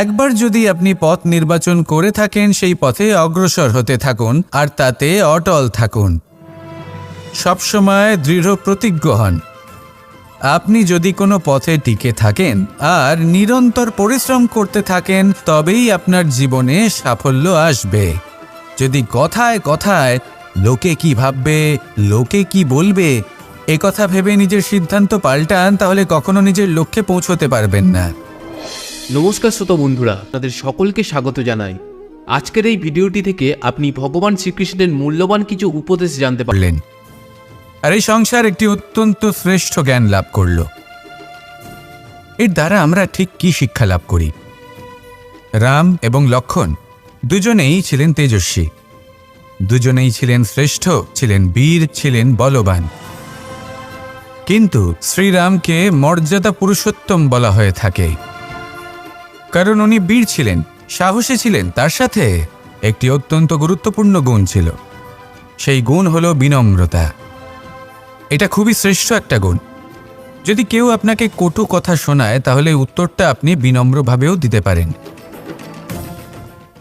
একবার যদি আপনি পথ নির্বাচন করে থাকেন, সেই পথে অগ্রসর হতে থাকুন আর তাতে অটল থাকুন। সবসময় দৃঢ় প্রতিজ্ঞ হন। আপনি যদি কোনো পথে টিকে থাকেন আর নিরন্তর পরিশ্রম করতে থাকেন, তবেই আপনার জীবনে সাফল্য আসবে। যদি কথায় কথায় লোকে কি ভাববে, লোকে কি বলবে, এ কথা ভেবে নিজের সিদ্ধান্ত পাল্টান, তাহলে কখনো নিজের লক্ষ্যে পৌঁছতে পারবেন না। নমস্কার শ্রোতা বন্ধুরা, আপনাদের সকলকে স্বাগত জানাই। আজকের এই ভিডিওটি থেকে আপনি ভগবান শ্রীকৃষ্ণের মূল্যবান কিছু উপদেশ জানতে পারলেন আর এই সংসার একটি অত্যন্ত শ্রেষ্ঠ জ্ঞান লাভ করল। এর দ্বারা আমরা ঠিক কি শিক্ষা লাভ করি? রাম এবং লক্ষণ দুজনেই ছিলেন তেজস্বী। দুজনেই ছিলেন শ্রেষ্ঠ, ছিলেন বীর, ছিলেন বলবান। কিন্তু শ্রীরামকে মর্যাদা পুরুষোত্তম বলা হয়ে থাকে। কারণ উনি বীর ছিলেন, সাহসী ছিলেন, তার সাথে একটি অত্যন্ত গুরুত্বপূর্ণ গুণ ছিল। সেই গুণ হলো বিনম্রতা। এটা খুবই শ্রেষ্ঠ একটা গুণ। যদি কেউ আপনাকে কটু কথা শোনায়, তাহলে উত্তরটা আপনি বিনম্রভাবেও দিতে পারেন।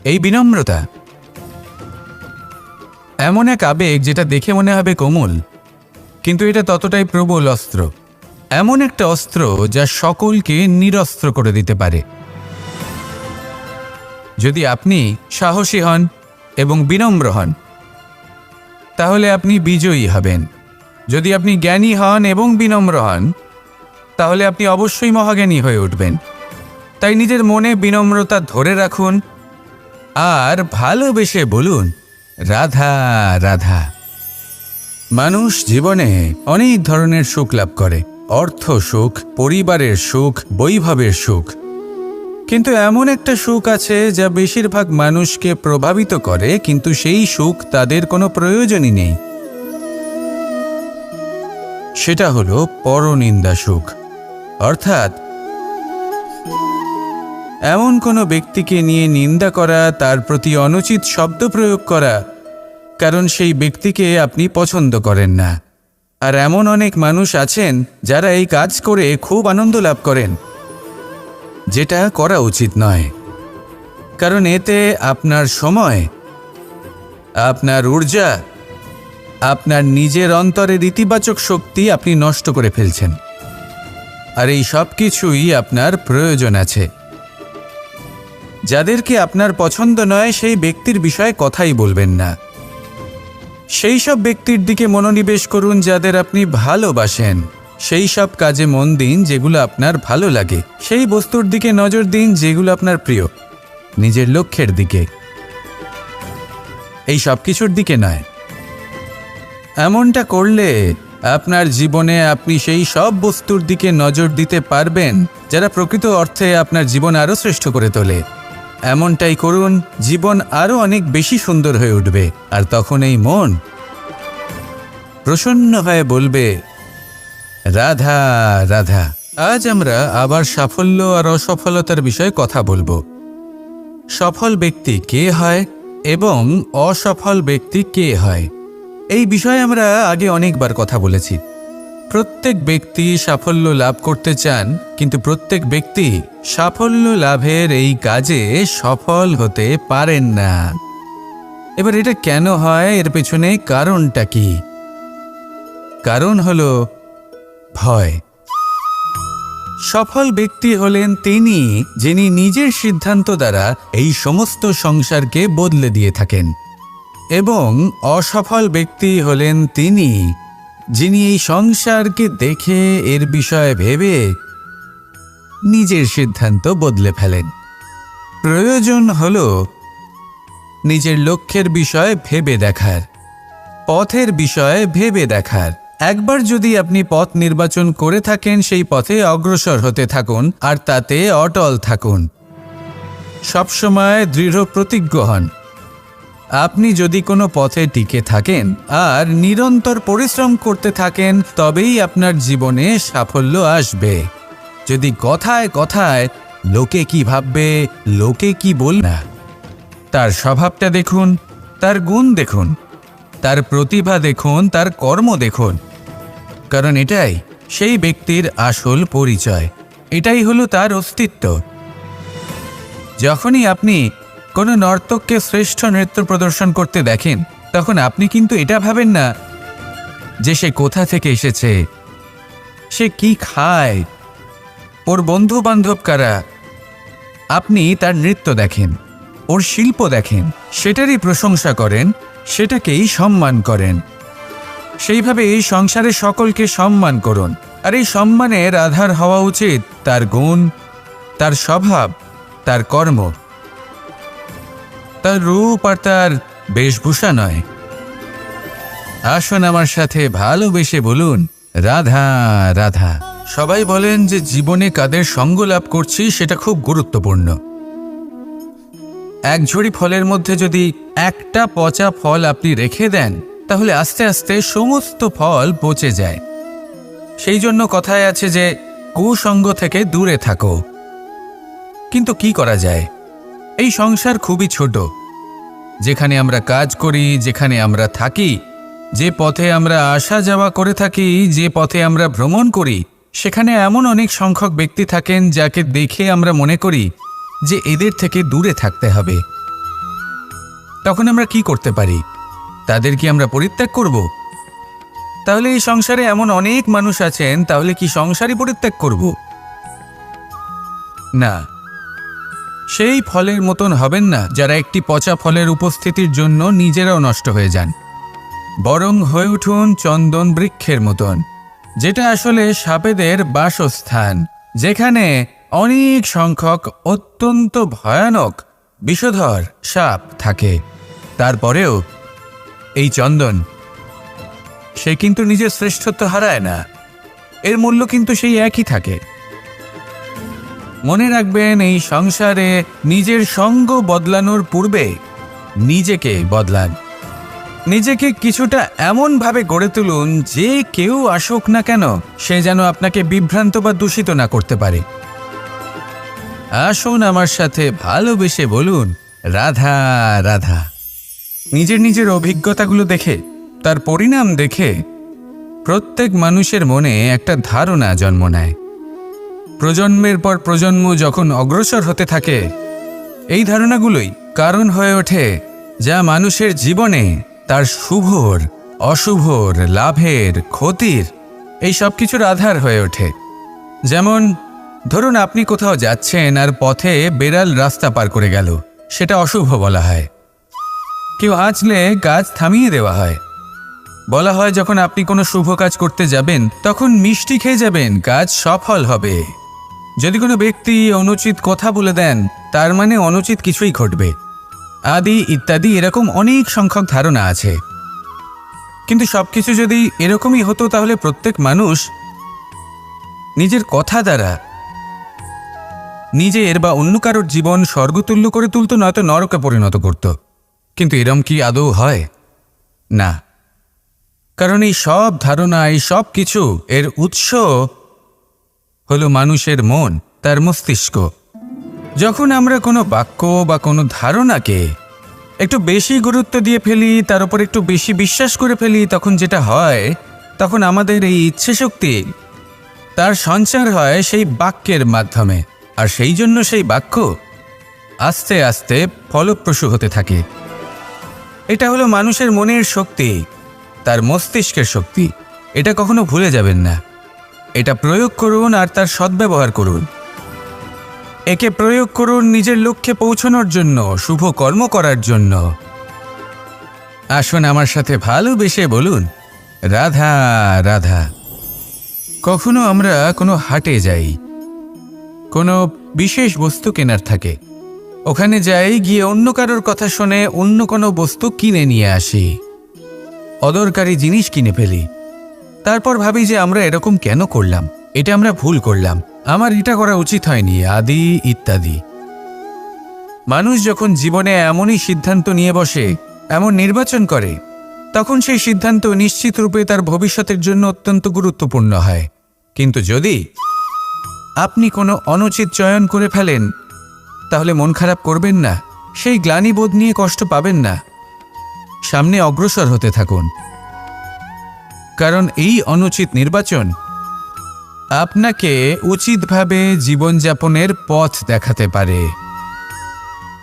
এই বিনম্রতা এমন এক আবেগ যেটা দেখে মনে হবে কোমল, কিন্তু এটা ততটাই প্রবল অস্ত্র। এমন একটা অস্ত্র যা সকলকে নিরস্ত্র করে দিতে পারে। যদি আপনি সাহসী হন এবং বিনম্র হন, তাহলে আপনি বিজয়ী হবেন। যদি আপনি জ্ঞানী হন এবং বিনম্র হন, তাহলে আপনি অবশ্যই মহাজ্ঞানী হয়ে উঠবেন। তাই নিজের মনে বিনম্রতা ধরে রাখুন আর ভালোবেসে বলুন, রাধা রাধা। মানুষ জীবনে অনেক ধরনের সুখ লাভ করে। অর্থ সুখ, পরিবারের সুখ, বৈভবের সুখ। কিন্তু এমন একটা সুখ আছে যা বেশিরভাগ মানুষকে প্রভাবিত করে, কিন্তু সেই সুখ তাদের কোনো প্রয়োজনই নেই। সেটা হলো পরনিন্দা সুখ। অর্থাৎ, এমন কোনো ব্যক্তিকে নিয়ে নিন্দা করা, তার প্রতি অনুচিত শব্দ প্রয়োগ করা, কারণ সেই ব্যক্তিকে আপনি পছন্দ করেন না। আর এমন অনেক মানুষ আছেন যারা এই কাজ করে খুব আনন্দ লাভ করেন। যেটা করা উচিত নয়। কারণ এতে আপনার সময়, আপনার ঊর্জা, আপনার নিজের অন্তরের ইতিবাচক শক্তি আপনি নষ্ট করে ফেলছেন। আর এই সব কিছুই আপনার প্রয়োজন আছে। যাদেরকে আপনার পছন্দ নয়, সেই ব্যক্তির বিষয়ে কথাই বলবেন না। সেই সব ব্যক্তির দিকে মনোনিবেশ করুন যাদের আপনি ভালোবাসেন। সেই সব কাজে মন দিন যেগুলো আপনার ভালো লাগে। সেই বস্তুর দিকে নজর দিন যেগুলো আপনার প্রিয়। নিজের লক্ষ্যের দিকে। এই সব কিছুর দিকে নয়। এমনটা করলে আপনার জীবনে আপনি সেই সব বস্তুর দিকে নজর দিতে পারবেন, যারা প্রকৃত অর্থে আপনার জীবন আরও শ্রেষ্ঠ করে তোলে। এমনটাই করুন, জীবন আরও অনেক বেশি সুন্দর হয়ে উঠবে। আর তখন এই মন প্রসন্ন হয়ে বলবে রাধা রাধা, আজ আমরা আবার সাফল্য আর অসফলতার বিষয়ে কথা বলব। সফল ব্যক্তি কে হয় এবং অসফল ব্যক্তি কে হয়? এই বিষয়ে আমরা আগে অনেকবার কথা বলেছি। প্রত্যেক ব্যক্তি সাফল্য লাভ করতে চান, কিন্তু প্রত্যেক ব্যক্তি সাফল্য লাভের এই কাজে সফল হতে পারেন না। এবার এটা কেন হয়? এর পেছনে কারণটা কি? কারণ হলো ভয়। সফল ব্যক্তি হলেন তিনি, যিনি নিজের সিদ্ধান্ত দ্বারা এই সমস্ত সংসারকে বদলে দিয়ে থাকেন। এবং অসফল ব্যক্তি হলেন তিনি, যিনি এই সংসারকে দেখে এর বিষয়ে ভেবে নিজের সিদ্ধান্ত বদলে ফেলেন। প্রয়োজন হল নিজের লক্ষ্যের বিষয়ে ভেবে দেখার, পথের বিষয়ে ভেবে দেখার। একবার যদি আপনি পথ নির্বাচন করে থাকেন, সেই পথে অগ্রসর হতে থাকুন আর তাতে অটল থাকুন। সবসময় দৃঢ় প্রতিজ্ঞ হন। আপনি যদি কোনো পথে টিকে থাকেন আর নিরন্তর পরিশ্রম করতে থাকেন, তবেই আপনার জীবনে সাফল্য আসবে। যদি কথায় কথায় লোকে কি ভাববে, লোকে কি বল, না। তার স্বভাবটা দেখুন, তার গুণ দেখুন, তার প্রতিভা দেখুন, তার কর্ম দেখুন। কারণ এটাই সেই ব্যক্তির আসল পরিচয়। এটাই হলো তার অস্তিত্ব। যখনই আপনি কোনো নর্তককে শ্রেষ্ঠ নৃত্য প্রদর্শন করতে দেখেন, তখন আপনি কিন্তু এটা ভাবেন না যে সে কোথা থেকে এসেছে, সে কি খায়, ওর বন্ধু বান্ধব কারা। আপনি তার নৃত্য দেখেন, ওর শিল্প দেখেন, সেটারই প্রশংসা করেন, সেটাকেই সম্মান করেন। সেইভাবে এই সংসারে সকলকে সম্মান করুন। আর এই সম্মানের আধার হওয়া উচিত তার গুণ, তার স্বভাব, তার কর্ম। তার রূপ আর তার বেশভূষা নয়। আসুন আমার সাথে ভালোবেসে বলুন, রাধা রাধা। সবাই বলেন যে জীবনে কাদের সঙ্গ লাভ করছি সেটা খুব গুরুত্বপূর্ণ। এক ঝুড়ি ফলের মধ্যে যদি একটা পচা ফল আপনি রেখে দেন তাহলে আস্তে আস্তে সমস্ত ফল পচে যায়। সেই জন্য কথায় আছে যে, কুসঙ্গ থেকে দূরে থাকো। কিন্তু কি করা যায়? এই সংসার খুবই ছোট। যেখানে আমরা কাজ করি, যেখানে আমরা থাকি, যে পথে আমরা আসা যাওয়া করে থাকি, যে পথে আমরা ভ্রমণ করি, সেখানে এমন অনেক সংখ্যক ব্যক্তি থাকেন যাকে দেখে আমরা মনে করি যে এদের থেকে দূরে থাকতে হবে। তখন আমরা কি করতে পারি? তাদের কি আমরা পরিত্যাগ করব? তাহলে এই সংসারে এমন অনেক মানুষ আছেন, তাহলে কি সংসারই পরিত্যাগ করব? না। সেই ফলের মতন হবেন না, যারা একটি পচা ফলের উপস্থিতির জন্য নিজেরাও নষ্ট হয়ে যান। বরং হয়ে উঠুন চন্দন বৃক্ষের মতন, যেটা আসলে সাপেদের বাসস্থান, যেখানে অনেক সংখ্যক অত্যন্ত ভয়ানক বিষধর সাপ থাকে। তারপরেও এই চন্দন। সে কিন্তু নিজের শ্রেষ্ঠত্ব হারায় না। এর মূল্য কিন্তু সেই একই থাকে। মনে রাখবেন, এই সংসারে নিজের সঙ্গ বদলানোর পূর্বে নিজেকে বদলান। নিজেকে কিছুটা এমনভাবে গড়ে তুলুন, যে কেউ আসুক না কেন, সে যেন আপনাকে বিভ্রান্ত বা দূষিত না করতে পারে। আসুন আমার সাথে ভালোবেসে বলুন, রাধা রাধা। নিজের নিজের অভিজ্ঞতাগুলো দেখে, তার পরিণাম দেখে প্রত্যেক মানুষের মনে একটা ধারণা জন্ম নেয়। প্রজন্মের পর প্রজন্ম যখন অগ্রসর হতে থাকে, এই ধারণাগুলোই কারণ হয়ে ওঠে যা মানুষের জীবনে তার শুভর, অশুভর, লাভের, ক্ষতির এই সব কিছুর আধার হয়ে ওঠে। যেমন, ধরুন আপনি কোথাও যাচ্ছেন আর পথে বেড়াল রাস্তা পার করে গেল, সেটা অশুভ বলা হয়। কেউ আঁচলে গাছ থামিয়ে দেওয়া হয়। বলা হয় যখন আপনি কোনো শুভ কাজ করতে যাবেন, তখন মিষ্টি খেয়ে যাবেন কাজ সফল হবে। যদি কোনো ব্যক্তি অনুচিত কথা বলে দেন, তার মানে অনুচিত কিছুই ঘটবে। আদি ইত্যাদি এরকম অনেক সংখ্যক ধারণা আছে। কিন্তু সব কিছু যদি এরকমই হতো তাহলে প্রত্যেক মানুষ নিজের কথা দ্বারা নিজের বা অন্য কারোর জীবন স্বর্গতুল্য করে তুলতো, নয়তো নরকে পরিণত করত। কিন্তু এরম কি আদৌ হয়? না। কারণ এই সব ধারণা, এই সব কিছু এর উৎস হলো মানুষের মন, তার মস্তিষ্ক। যখন আমরা কোনো বাক্য বা কোনো ধারণাকে একটু বেশি গুরুত্ব দিয়ে ফেলি, তার উপর একটু বেশি বিশ্বাস করে ফেলি, তখন যেটা হয়, তখন আমাদের এই ইচ্ছে শক্তি তার সঞ্চার হয় সেই বাক্যের মাধ্যমে। আর সেই জন্য সেই বাক্য আস্তে আস্তে ফলপ্রসূ হতে থাকে। এটা হলো মানুষের মনের শক্তি, তার মস্তিষ্কের শক্তি। এটা কখনো ভুলে যাবেন না। এটা প্রয়োগ করুন আর তার সদ্ব্যবহার করুন। একে প্রয়োগ করুন নিজের লক্ষ্যে পৌঁছানোর জন্য, শুভ কর্ম করার জন্য। আসুন আমার সাথে ভালোবেসে বলুন, রাধা রাধা, কখনো আমরা কোনো হাটে যাই, কোনো বিশেষ বস্তু কেনার থাকে ওখানে যাই, গিয়ে অন্য কারোর কথা শুনে অন্য কোনো বস্তু কিনে নিয়ে আসি। অদরকারি জিনিস কিনে ফেলি। তারপর ভাবি যে আমরা এরকম কেন করলাম? এটা আমরা ভুল করলাম। আমার এটা করা উচিত হয়নি, আদি ইত্যাদি। মানুষ যখন জীবনে এমনই সিদ্ধান্ত নিয়ে বসে, এমন নির্বাচন করে, তখন সেই সিদ্ধান্ত নিশ্চিত রূপে তার ভবিষ্যতের জন্য অত্যন্ত গুরুত্বপূর্ণ হয়। কিন্তু যদি আপনি কোনো অনুচিত চয়ন করে ফেলেন তাহলে মন খারাপ করবেন না, সেই গ্লানিবোধ নিয়ে কষ্ট পাবেন না। সামনে অগ্রসর হতে থাকুন। কারণ এই অনুচিত নির্বাচন আপনাকে উচিতভাবে জীবনযাপনের পথ দেখাতে পারে।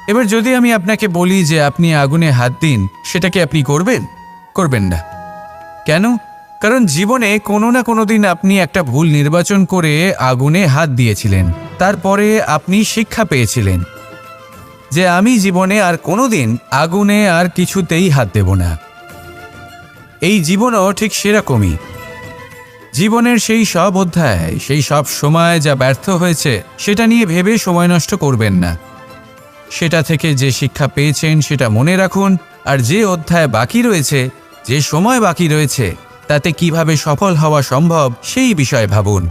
এবার যদি আমি আপনাকে বলি যে আপনি আগুনে হাত দিন, সেটা কি আপনি করবেন? করবেন না। কেন? কারণ জীবনে কোনো না কোনো দিন আপনি একটা ভুল নির্বাচন করে আগুনে হাত দিয়েছিলেন। তারপরে আপনি শিক্ষা পেয়েছিলেন যে আমি জীবনে আর কোনো দিন আগুনে আর কিছুতেই হাত দেব না। এই জীবনও ঠিক সেরকমই। জীবনের সেই সব অধ্যায়, সেই সব সময় যা ব্যর্থ হয়েছে, সেটা নিয়ে ভেবে সময় নষ্ট করবেন না। সেটা থেকে যে শিক্ষা পেয়েছেন, সেটা মনে রাখুন, আর যে অধ্যায় বাকি রয়েছে, যে সময় বাকি রয়েছে, তাতে কীভাবে সফল হওয়া সম্ভব, সেই বিষয়ে ভাবুন।